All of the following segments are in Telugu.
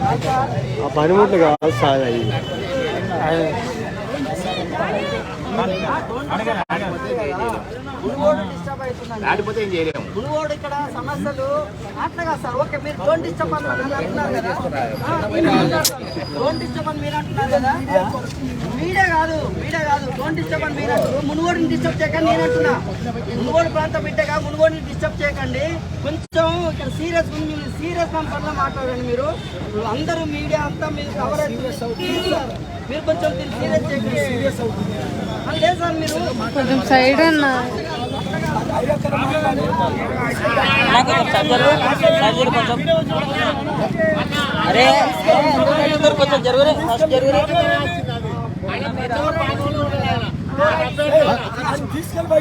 ఆ పనిముట్లు కావాలి సార్ అవి గురువోడు డిస్టర్బ్ అవుతుందండి దాటిపోతే ఏం చేయలేము గురువోడు ఇక్కడ సమస్యలు అట్లా సార్ ఓకే మీరు డోంట్ డిస్టర్బ్ అని మీరు అంటున్నారు కదా డోంట్ డిస్టర్బ్ అని మీరు అంటున్నారు కదా మీడే కాదు మీడే కాదు. డోంట్ డిస్టర్బ్ అని మీరు అంటారు మునుగోడిని డిస్టర్బ్ చేయకండి నేను అంటున్నా. మునుగోడు ప్రాంతం బిడ్డగా మునుగోడిని డిస్టర్బ్ చేయకండి. కొంచెం ఇక్కడ సీరియస్ సీరియస్ పనిలో మాట్లాడండి మీరు. అందరూ మీడియా అంతా మీరు కవరేజ్ మీరు కొంచెం సీరియస్ చేయకండి. సీరియస్ అవుతుంది లేదు సార్ మీరు. కొంచెం సైడ్ అన్న. అరే కొంచెం జరుగురే ఫస్ట్ జరుగురే తీసుకెళ్ళి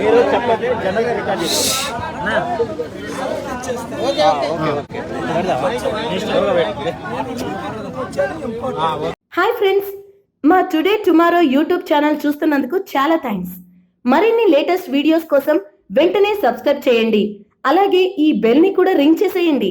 మీరు చెప్పండి జనరల్గా రికార్డ్ హాయ్ ఫ్రెండ్స్ మా టుడే టుమారో యూట్యూబ్ ఛానల్ చూస్తున్నందుకు చాలా థ్యాంక్స్. మరిన్ని లేటెస్ట్ వీడియోస్ కోసం వెంటనే సబ్స్క్రైబ్ చేయండి. అలాగే ఈ బెల్ని కూడా రింగ్ చేసేయండి.